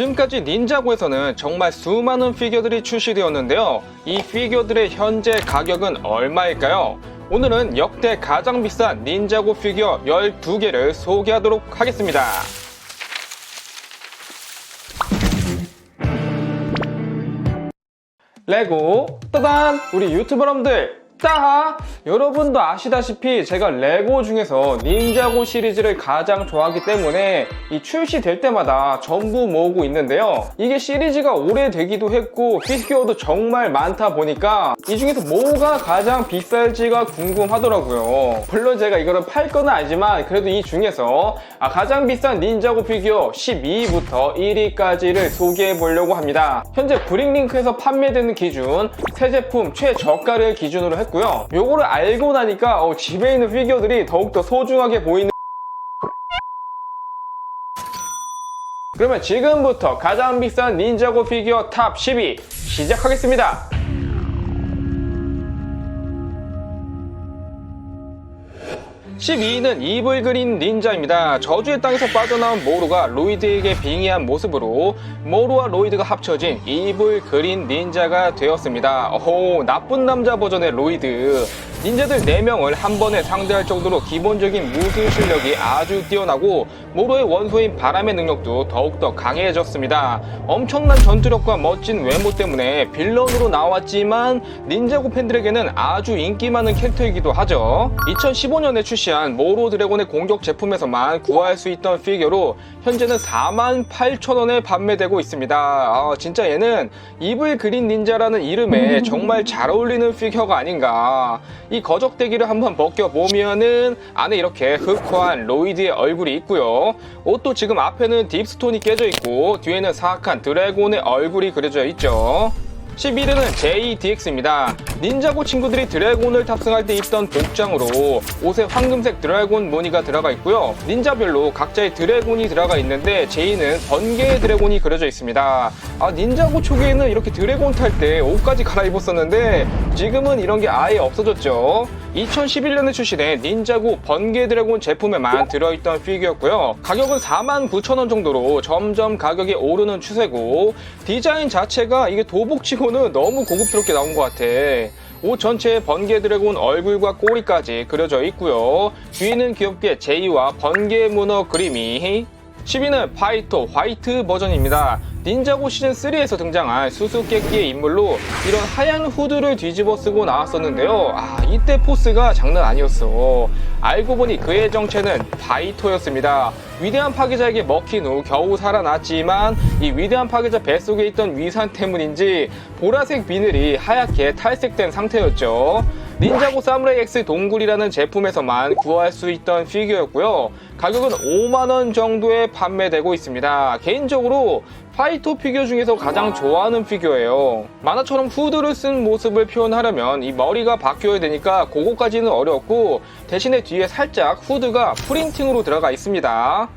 지금까지 닌자고에서는 정말 수많은 피규어들이 출시되었는데요. 이 피규어들의 현재 가격은 얼마일까요? 오늘은 역대 가장 비싼 닌자고 피규어 12개를 소개하도록 하겠습니다. 레고 따단 우리 유튜버 여러분들 따하 여러분도 아시다시피 제가 레고 중에서 닌자고 시리즈를 가장 좋아하기 때문에 이 출시될 때마다 전부 모으고 있는데요. 이게 시리즈가 오래되기도 했고 피규어도 정말 많다 보니까 이 중에서 뭐가 가장 비쌀지가 궁금하더라고요. 물론 제가 이거를 팔 건 아니지만 그래도 이 중에서 아, 가장 비싼 닌자고 피규어 12위부터 1위까지를 소개해 보려고 합니다. 현재 브릭링크에서 판매되는 기준 새 제품 최저가를 기준으로 했고 요 요거를 알고 나니까 어, 집에 있는 피규어들이 더욱더 소중하게 보이는 그러면 지금부터 가장 비싼 닌자고 피규어 탑 10위 시작하겠습니다. 12위는 이블 그린 닌자입니다. 저주의 땅에서 빠져나온 모루가 로이드에게 빙의한 모습으로 모루와 로이드가 합쳐진 이블 그린 닌자가 되었습니다. 오, 나쁜 남자 버전의 로이드. 닌자들 4명을 한 번에 상대할 정도로 기본적인 무술 실력이 아주 뛰어나고 모로의 원소인 바람의 능력도 더욱더 강해졌습니다. 엄청난 전투력과 멋진 외모 때문에 빌런으로 나왔지만 닌자고 팬들에게는 아주 인기 많은 캐릭터이기도 하죠. 2015년에 출시 한 모로 드래곤의 공격 제품에서만 구할 수 있던 피규어로 현재는 4만 8천 원에 판매되고 있습니다. 아, 진짜 얘는 이블 그린 닌자라는 이름에 정말 잘 어울리는 피규어가 아닌가. 이 거적대기를 한번 벗겨보면은 안에 이렇게 흑화한 로이드의 얼굴이 있고요. 옷도 지금 앞에는 딥스톤이 깨져 있고 뒤에는 사악한 드래곤의 얼굴이 그려져 있죠. 11위는 JDX입니다. 닌자고 친구들이 드래곤을 탑승할 때 입던 복장으로 옷에 황금색 드래곤 무늬가 들어가 있고요. 닌자별로 각자의 드래곤이 들어가 있는데 J는 번개의 드래곤이 그려져 있습니다. 아, 닌자고 초기에는 이렇게 드래곤 탈 때 옷까지 갈아입었었는데 지금은 이런 게 아예 없어졌죠. 2011년에 출시된 닌자고 번개 드래곤 제품에만 들어있던 피규어였고요. 가격은 49,000원 정도로 점점 가격이 오르는 추세고 디자인 자체가 이게 도복치고는 너무 고급스럽게 나온 것 같아. 옷 전체에 번개 드래곤 얼굴과 꼬리까지 그려져 있고요. 뒤에는 귀엽게 제이와 번개 문어 그림이 10위는 파이터 화이트 버전입니다. 닌자고 시즌 3에서 등장한 수수께끼의 인물로 이런 하얀 후드를 뒤집어 쓰고 나왔었는데요. 아, 이때 포스가 장난 아니었어. 알고 보니 그의 정체는 파이터였습니다. 위대한 파괴자에게 먹힌 후 겨우 살아났지만 이 위대한 파괴자 뱃속에 있던 위산 때문인지 보라색 비늘이 하얗게 탈색된 상태였죠. 닌자고 사무라이 X 동굴이라는 제품에서만 구할 수 있던 피규어였고요. 가격은 5만원 정도에 판매되고 있습니다. 개인적으로 파이터 피규어 중에서 가장 좋아하는 피규어예요. 만화처럼 후드를 쓴 모습을 표현하려면 이 머리가 바뀌어야 되니까 그거까지는 어렵고 대신에 뒤에 살짝 후드가 프린팅으로 들어가 있습니다.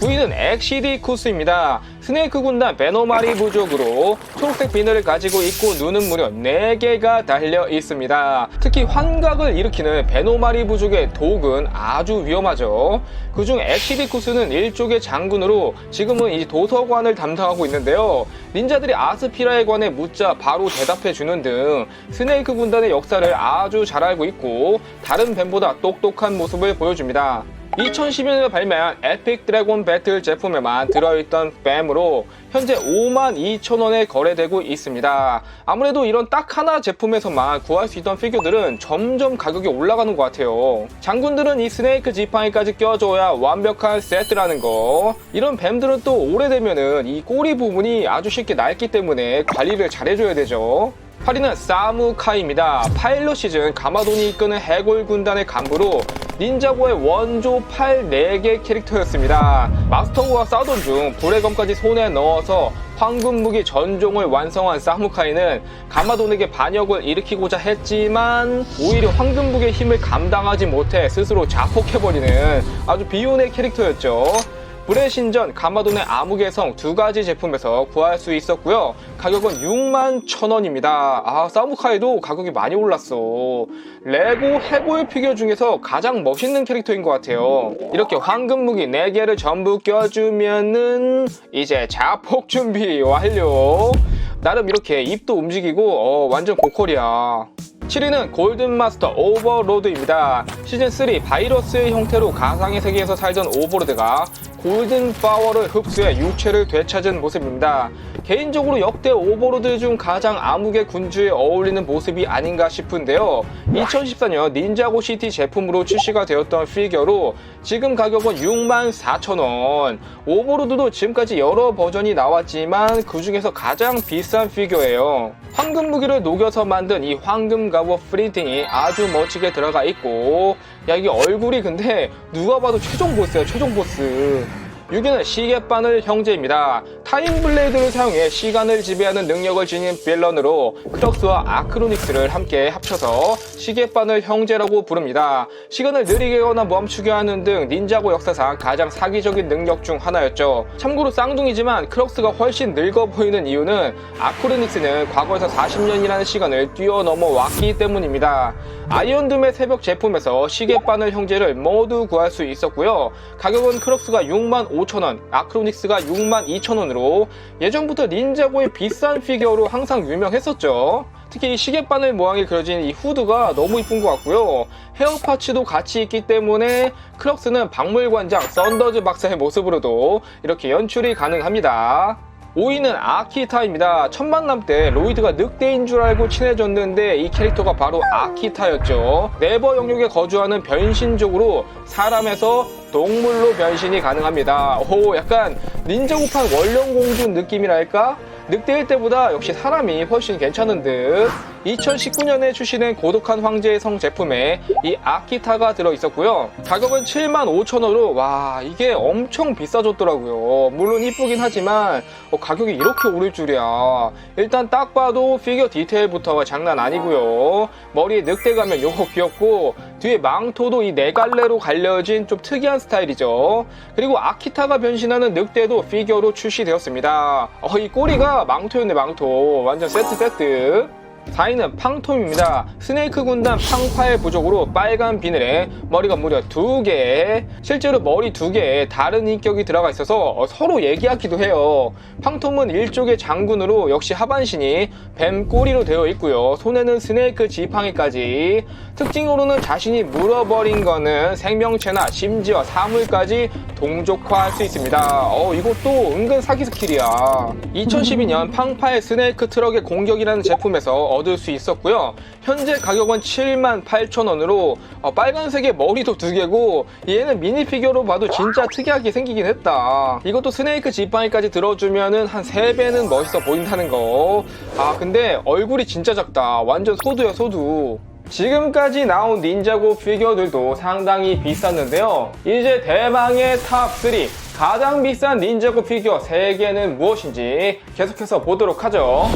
9위는 엑시디 쿠스입니다. 스네이크 군단 베노마리 부족으로 초록색 비늘을 가지고 있고 눈은 무려 4개가 달려 있습니다. 특히 환각을 일으키는 베노마리 부족의 독은 아주 위험하죠. 그중 엑시디 쿠스는 일족의 장군으로 지금은 이 도서관을 담당하고 있는데요. 닌자들이 아스피라에 관해 묻자 바로 대답해 주는 등 스네이크 군단의 역사를 아주 잘 알고 있고 다른 뱀보다 똑똑한 모습을 보여줍니다. 2011년에 발매한 에픽 드래곤 배틀 제품에만 들어있던 뱀으로 현재 5만 2천 원에 거래되고 있습니다. 아무래도 이런 딱 하나 제품에서만 구할 수 있던 피규어들은 점점 가격이 올라가는 것 같아요. 장군들은 이 스네이크 지팡이까지 껴줘야 완벽한 세트라는 거. 이런 뱀들은 또 오래되면은 이 꼬리 부분이 아주 쉽게 낡기 때문에 관리를 잘해줘야 되죠. 8위는 사무카이입니다. 파일럿 시즌 가마돈이 이끄는 해골 군단의 간부로 닌자고의 원조 팔 4개 캐릭터였습니다. 마스터고와 싸우던 중 불의 검까지 손에 넣어서 황금 무기 전종을 완성한 사무카이는 가마돈에게 반역을 일으키고자 했지만 오히려 황금 무기의 힘을 감당하지 못해 스스로 자폭해버리는 아주 비운의 캐릭터였죠. 불의 신전, 가마돈의 암흑의 성 두 가지 제품에서 구할 수 있었고요. 가격은 6만 1,000원입니다. 아, 사무카이도 가격이 많이 올랐어. 레고 해골 피규어 중에서 가장 멋있는 캐릭터인 것 같아요. 이렇게 황금 무기 4개를 전부 껴주면은 이제 자폭 준비 완료. 나름 이렇게 입도 움직이고 어, 완전 고퀄이야. 7위는 골든마스터 오버로드입니다. 시즌3 바이러스의 형태로 가상의 세계에서 살던 오버로드가 골든 파워를 흡수해 육체를 되찾은 모습입니다. 개인적으로 역대 오버로드 중 가장 암흑의 군주에 어울리는 모습이 아닌가 싶은데요. 2014년 닌자고 시티 제품으로 출시가 되었던 피규어로 지금 가격은 64,000원. 오버로드도 지금까지 여러 버전이 나왔지만 그 중에서 가장 비싼 피규어예요. 황금 무기를 녹여서 만든 이 황금 갑옷 프린팅이 아주 멋지게 들어가 있고 야 이게 얼굴이 근데 누가 봐도 최종 보스야 최종 보스 6위는 시계바늘 형제입니다. 타임블레이드를 사용해 시간을 지배하는 능력을 지닌 빌런으로 크럭스와 아크로닉스를 함께 합쳐서 시계바늘 형제라고 부릅니다. 시간을 느리게 거나 멈추게 하는 등 닌자고 역사상 가장 사기적인 능력 중 하나였죠. 참고로 쌍둥이지만 크럭스가 훨씬 늙어 보이는 이유는 아크로닉스는 과거에서 40년이라는 시간을 뛰어넘어 왔기 때문입니다. 아이언둠의 새벽 제품에서 시계바늘 형제를 모두 구할 수 있었고요. 가격은 크럭스가 6만 5 천원, 아크로닉스가 6만 2천원으로 예전부터 닌자고의 비싼 피규어로 항상 유명했었죠. 특히 이 시계바늘 모양이 그려진 이 후드가 너무 이쁜 것 같고요. 헤어 파츠도 같이 있기 때문에 크럭스는 박물관장 썬더즈 박사의 모습으로도 이렇게 연출이 가능합니다. 5위는 아키타입니다. 첫 만남 때 로이드가 늑대인 줄 알고 친해졌는데 이 캐릭터가 바로 아키타였죠. 네버 영역에 거주하는 변신족으로 사람에서 동물로 변신이 가능합니다. 오, 약간 닌자고판 원령공주 느낌이랄까? 늑대일 때보다 역시 사람이 훨씬 괜찮은 듯 2019년에 출시된 고독한 황제의 성 제품에 이 아키타가 들어있었고요. 가격은 75,000원으로 와 이게 엄청 비싸졌더라고요. 물론 이쁘긴 하지만 어, 가격이 이렇게 오를 줄이야. 일단 딱 봐도 피규어 디테일부터가 장난 아니고요. 머리에 늑대 가면 요거 귀엽고 뒤에 망토도 이 네 갈래로 갈려진 좀 특이한 스타일이죠. 그리고 아키타가 변신하는 늑대도 피규어로 출시되었습니다. 어, 이 꼬리가 망토였네 망토. 완전 세트 세트 4위는 팡톰입니다. 스네이크 군단 팡파의 부족으로 빨간 비늘에 머리가 무려 두 개. 실제로 머리 두 개에 다른 인격이 들어가 있어서 어, 서로 얘기하기도 해요. 팡톰은 일족의 장군으로 역시 하반신이 뱀 꼬리로 되어 있고요. 손에는 스네이크 지팡이까지. 특징으로는 자신이 물어버린 거는 생명체나 심지어 사물까지 동족화할 수 있습니다. 어, 이것도 은근 사기 스킬이야. 2012년 팡파의 스네이크 트럭의 공격이라는 제품에서 얻을 수 있었고요. 현재 가격은 7만 8천 원으로 어, 빨간색의 머리도 두 개고 얘는 미니 피규어로 봐도 진짜 특이하게 생기긴 했다. 이것도 스네이크 지팡이까지 들어주면은 한 3배는 멋있어 보인다는 거. 아 근데 얼굴이 진짜 작다. 완전 소두야 소두. 지금까지 나온 닌자고 피규어들도 상당히 비쌌는데요. 이제 대망의 탑3 가장 비싼 닌자고 피규어 3개는 무엇인지 계속해서 보도록 하죠.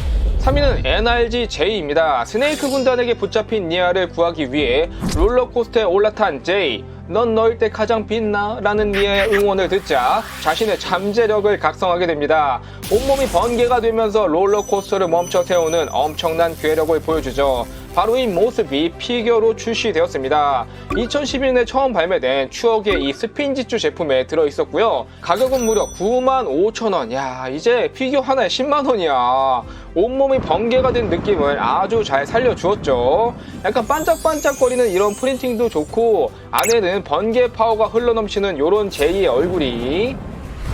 3위는 NRG J입니다. 스네이크 군단에게 붙잡힌 니아를 구하기 위해 롤러코스터에 올라탄 J. 넌 너일 때 가장 빛나? 라는 니아의 응원을 듣자 자신의 잠재력을 각성하게 됩니다. 온몸이 번개가 되면서 롤러코스터를 멈춰 세우는 엄청난 괴력을 보여주죠. 바로 이 모습이 피규어로 출시되었습니다. 2012년에 처음 발매된 추억의 이 스핀지추 제품에 들어있었고요. 가격은 무려 95,000원. 야, 이제 피규어 하나에 10만원이야. 온몸이 번개가 된 느낌을 아주 잘 살려주었죠. 약간 반짝반짝거리는 이런 프린팅도 좋고, 안에는 번개 파워가 흘러넘치는 이런 제이의 얼굴이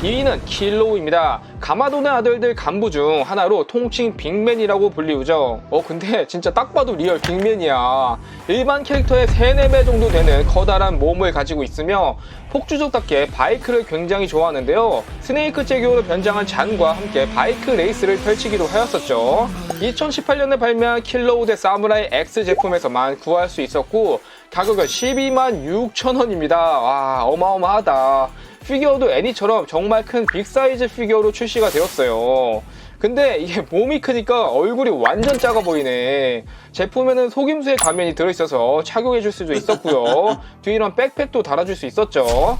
2위는 킬로우입니다. 가마돈의 아들들 간부 중 하나로 통칭 빅맨이라고 불리우죠. 어 근데 진짜 딱 봐도 리얼 빅맨이야. 일반 캐릭터의 3, 4배 정도 되는 커다란 몸을 가지고 있으며 폭주족답게 바이크를 굉장히 좋아하는데요. 스네이크 제교로 변장한 잔과 함께 바이크 레이스를 펼치기도 하였었죠. 2018년에 발매한 킬로우 대 사무라이 X 제품에서만 구할 수 있었고 가격은 12만 6천 원입니다. 와 어마어마하다. 피규어도 애니처럼 정말 큰 빅사이즈 피규어로 출시가 되었어요. 근데 이게 몸이 크니까 얼굴이 완전 작아 보이네. 제품에는 속임수의 가면이 들어있어서 착용해줄 수도 있었고요. 뒤에 이런 백팩도 달아줄 수 있었죠.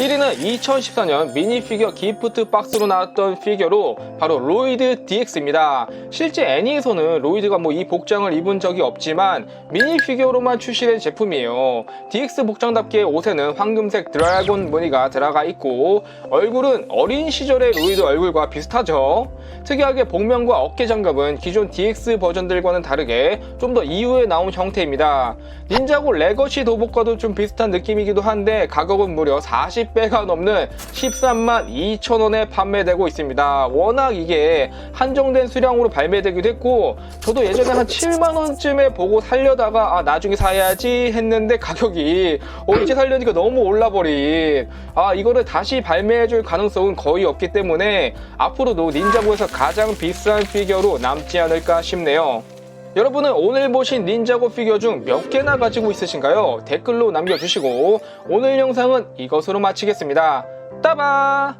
1위는 2014년 미니피규어 기프트 박스로 나왔던 피규어로 바로 로이드 DX입니다. 실제 애니에서는 로이드가 뭐 이 복장을 입은 적이 없지만 미니피규어로만 출시된 제품이에요. DX 복장답게 옷에는 황금색 드래곤 무늬가 들어가 있고 얼굴은 어린 시절의 로이드 얼굴과 비슷하죠. 특이하게 복면과 어깨 장갑은 기존 DX 버전들과는 다르게 좀 더 이후에 나온 형태입니다. 닌자고 레거시 도복과도 좀 비슷한 느낌이기도 한데 가격은 무려 40 배가 넘는 13만 2천 원에 판매되고 있습니다. 워낙 이게 한정된 수량으로 발매되기도 했고 저도 예전에 한 7만 원쯤에 보고 살려다가 아 나중에 사야지 했는데 가격이 어 이제 살려니까 너무 올라버린 아 이거를 다시 발매해줄 가능성은 거의 없기 때문에 앞으로도 닌자고에서 가장 비싼 피규어로 남지 않을까 싶네요. 여러분은 오늘 보신 닌자고 피규어 중 몇 개나 가지고 있으신가요? 댓글로 남겨주시고 오늘 영상은 이것으로 마치겠습니다. 따바!